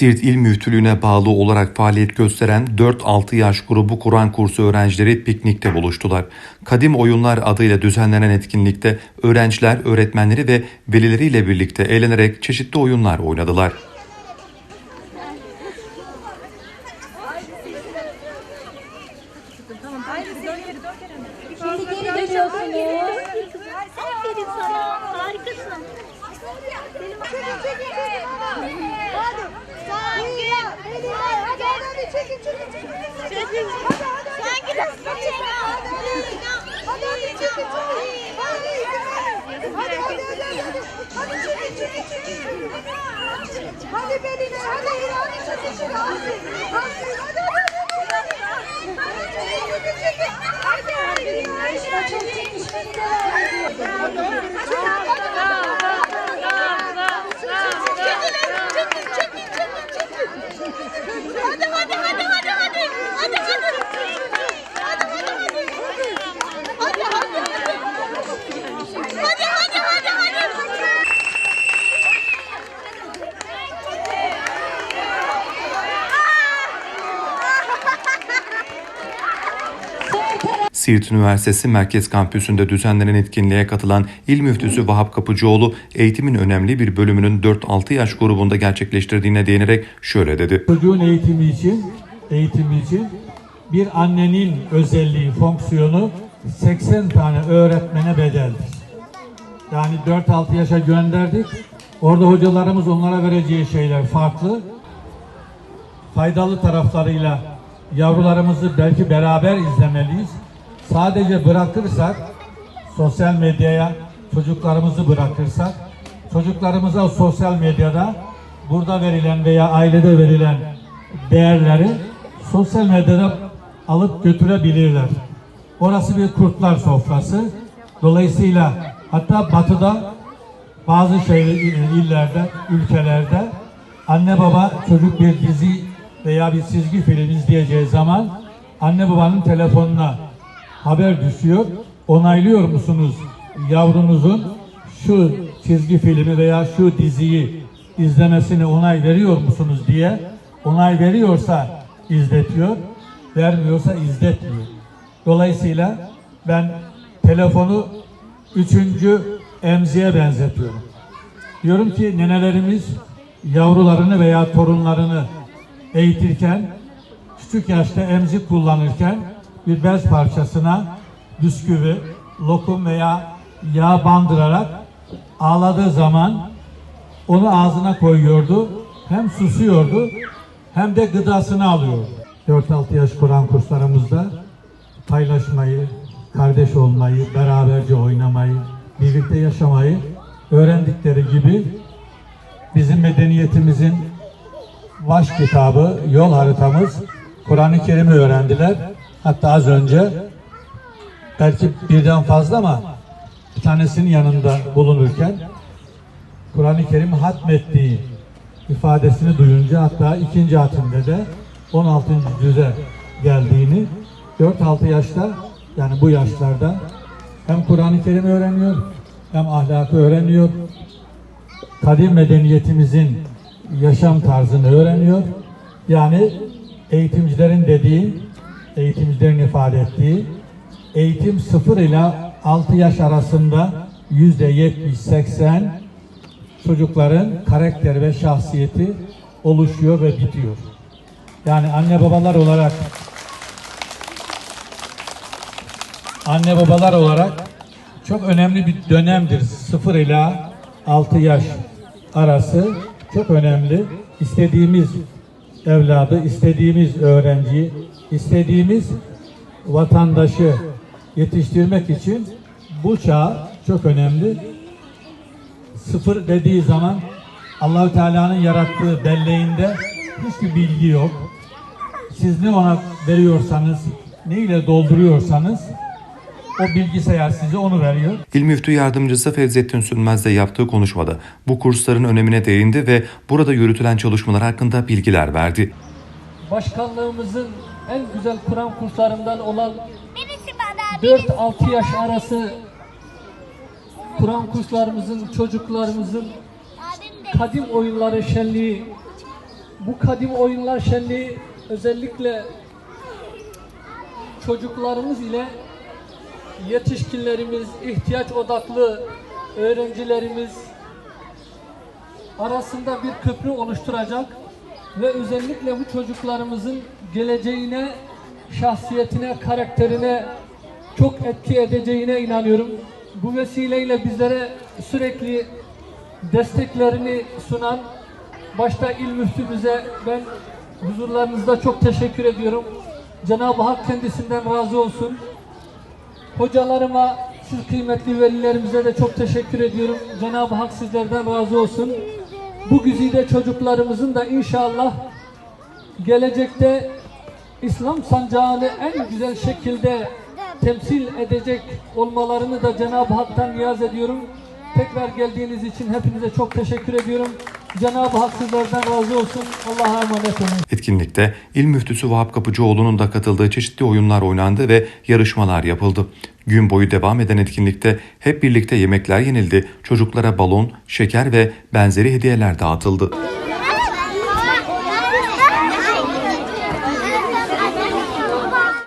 Siirt İl Müftülüğü'ne bağlı olarak faaliyet gösteren 4-6 yaş grubu Kur'an kursu öğrencileri piknikte buluştular. Kadim Oyunlar adıyla düzenlenen etkinlikte öğrenciler, öğretmenleri ve velileriyle birlikte eğlenerek çeşitli oyunlar oynadılar. Harikasın. Hadi. Hadi hadi çekin. Hadi hadi. Hadi hadi çekin çekin. Hadi hadi hadi hadi. Hadi çekin çekin çekin. Hadi Beline hadi hadi çekin çekin. Hadi hadi hadi. Hadi çekin çekin çekin. Hadi hadi. Yarışma çok çekişmeli devam ediyor. Hadi hadi hadi hadi hadi. Hadi hadi. Hadi hadi hadi. Hadi hadi hadi. Hadi hadi hadi hadi. Siirt Üniversitesi Merkez Kampüsü'nde düzenlenen etkinliğe katılan İl Müftüsü Vahap Kapıcıoğlu eğitimin önemli bir bölümünün 4-6 yaş grubunda gerçekleştirdiğine değinerek şöyle dedi. Çocuğun eğitimi için, eğitimi için bir annenin özelliği, fonksiyonu 80 tane öğretmene bedeldir. Yani 4-6 yaşa gönderdik. Orada hocalarımız onlara vereceği şeyler farklı. Faydalı taraflarıyla yavrularımızı belki beraber izlemeliyiz. Sadece bırakırsak sosyal medyaya çocuklarımızı bırakırsak çocuklarımıza sosyal medyada burada verilen veya ailede verilen değerleri sosyal medyada alıp götürebilirler. Orası bir kurtlar sofrası. Dolayısıyla hatta batıda bazı şeyler, illerde, ülkelerde anne baba çocuk bir dizi veya bir çizgi film izleyeceği zaman anne babanın telefonuna haber düşüyor. Onaylıyor musunuz yavrunuzun şu çizgi filmi veya şu diziyi izlemesine onay veriyor musunuz diye onay veriyorsa izletiyor, vermiyorsa izletmiyor. Dolayısıyla ben telefonu üçüncü emziğe benzetiyorum. Diyorum ki nenelerimiz yavrularını veya torunlarını eğitirken, küçük yaşta emzik kullanırken bir bez parçasına bisküvi, lokum veya yağ bandırarak ağladığı zaman onu ağzına koyuyordu. Hem susuyordu hem de gıdasını alıyordu. 4-6 yaş Kur'an kurslarımızda paylaşmayı, kardeş olmayı, beraberce oynamayı, birlikte yaşamayı öğrendikleri gibi bizim medeniyetimizin baş kitabı, yol haritamız Kur'an-ı Kerim'i öğrendiler. Hatta az önce belki birden fazla ama bir tanesinin yanında bulunurken Kur'an-ı Kerim hatmettiği ifadesini duyunca hatta ikinci hatimde de 16. cüze geldiğini 4-6 yaşta yani bu yaşlarda hem Kur'an-ı Kerim öğreniyor hem ahlakı öğreniyor. Kadim medeniyetimizin yaşam tarzını öğreniyor. Yani eğitimcilerin dediği, eğitimcilerin ifade ettiği eğitim 0 ile 6 yaş arasında yüzde 70-80 çocukların karakter ve şahsiyeti oluşuyor ve bitiyor. Yani anne babalar olarak anne babalar olarak çok önemli bir dönemdir. 0 ila 6 yaş arası çok önemli. İstediğimiz evladı, istediğimiz öğrenciyi, istediğimiz vatandaşı yetiştirmek için bu çağ çok önemli. Sıfır dediği zaman Allahü Teala'nın yarattığı belleğinde hiçbir bilgi yok. Siz ne ona veriyorsanız, ne ile dolduruyorsanız o bilgisayar size onu veriyor. İl Müftü Yardımcısı Fevzettin Sönmez de yaptığı konuşmada bu kursların önemine değindi ve burada yürütülen çalışmalar hakkında bilgiler verdi. başkanlığımızın en güzel Kur'an kurslarından olan Birisi bana 4-6 yaş arası Kur'an kurslarımızın, çocuklarımızın kadim oyunları şenliği. Bu kadim oyunlar şenliği özellikle çocuklarımız ile yetişkinlerimiz, ihtiyaç odaklı öğrencilerimiz arasında bir köprü oluşturacak ve özellikle bu çocuklarımızın geleceğine, şahsiyetine, karakterine çok etki edeceğine inanıyorum. Bu vesileyle bizlere sürekli desteklerini sunan başta il müftümüze ben huzurlarınızda çok teşekkür ediyorum. Cenab-ı Hak kendisinden razı olsun. Hocalarıma, siz kıymetli velilerimize de çok teşekkür ediyorum. Cenab-ı Hak sizlerden razı olsun. Bu güzide çocuklarımızın da inşallah gelecekte İslam sancağını en güzel şekilde temsil edecek olmalarını da Cenab-ı Hak'tan niyaz ediyorum. Tekrar geldiğiniz için hepinize çok teşekkür ediyorum. Cenab-ı Hak sizlerden razı olsun. Allah'a emanet olun. Etkinlikte İl Müftüsü Vahap Kapıcıoğlu'nun da katıldığı çeşitli oyunlar oynandı ve yarışmalar yapıldı. Gün boyu devam eden etkinlikte hep birlikte yemekler yenildi, çocuklara balon, şeker ve benzeri hediyeler dağıtıldı.